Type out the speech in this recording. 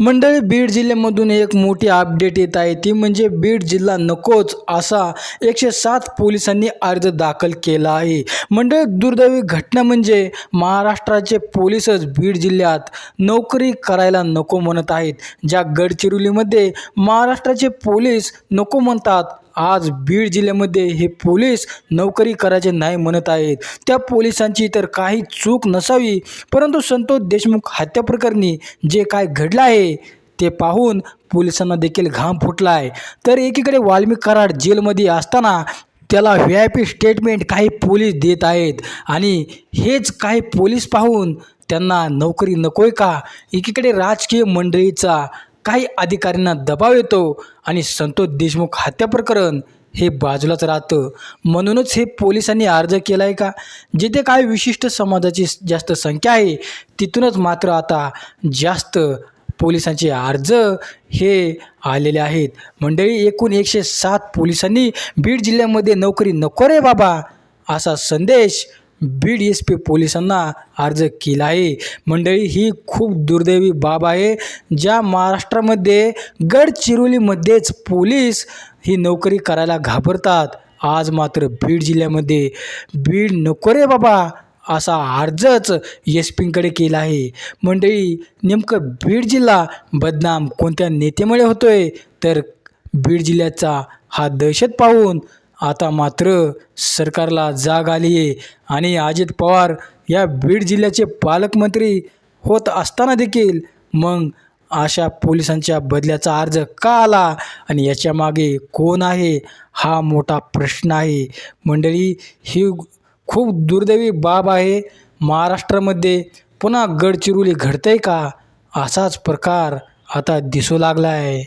मंडळी बीड जिल्ह्यामधून एक मोठी अपडेट येत आहे. ती म्हणजे बीड जिल्हा नकोच असा एकशे सात पोलिसांनी अर्ज दाखल केला आहे. मंडळी दुर्दैवी घटना म्हणजे महाराष्ट्राचे पोलीसच बीड जिल्ह्यात नोकरी करायला नको म्हणत आहेत. ज्या गडचिरोलीमध्ये महाराष्ट्राचे पोलीस नको म्हणतात आज बीड जिल्ह्यामध्ये हे पोलीस नोकरी करायचे नाही म्हणत आहेत. त्या पोलिसांची तर काही चूक नसावी परंतु संतोष देशमुख हत्याप्रकरणी जे काय घडलं आहे ते पाहून पोलिसांना देखील घाम फुटला आहे तर एकीकडे वाल्मिक कराड जेलमध्ये असताना त्याला व्ही आय पी स्टेटमेंट काही पोलीस देत आहेत आणि हेच काही पोलीस पाहून त्यांना नोकरी नकोय का? एकीकडे राजकीय मंडळीचा काही अधिकाऱ्यांना दबाव येतो आणि संतोष देशमुख हत्या प्रकरण हे बाजूलाच राहतं. म्हणूनच हे पोलिसांनी अर्ज केला आहे का? जिथे काय विशिष्ट समाजाची जास्त संख्या आहे तिथूनच मात्र आता जास्त पोलिसांचे अर्ज हे आलेले आहेत. मंडळी एकूण एकशे सात पोलिसांनी बीड जिल्ह्यामध्ये नोकरी नको रे बाबा असा संदेश बीड एस पी पोलिसांना अर्ज केला आहे. मंडळी ही खूप दुर्दैवी बाब आहे. ज्या महाराष्ट्रामध्ये गडचिरोलीमध्येच पोलीस ही नोकरी करायला घाबरतात आज मात्र बीड जिल्ह्यामध्ये. बीड नको रे बाबा असा अर्जच एस पींकडे केला आहे. मंडळी नेमकं बीड जिल्हा बदनाम कोणत्या नेत्यामुळे होतोय? तर बीड जिल्ह्याचा हा दहशत पाहून आता मात्र सरकारला जाग आली आहे. आणि अजित पवार या बीड जिल्ह्याचे पालकमंत्री होत असताना देखील मग अशा पोलिसांच्या बदल्याचा अर्ज का आला? आणि याच्या मागे कोण आहे? हा मोठा प्रश्न आहे. मंडळी ही खूप दुर्दैवी बाब आहे. महाराष्ट्रामध्ये पुन्हा गडचिरोली घडतंय का? असाच प्रकार आता दिसू लागला आहे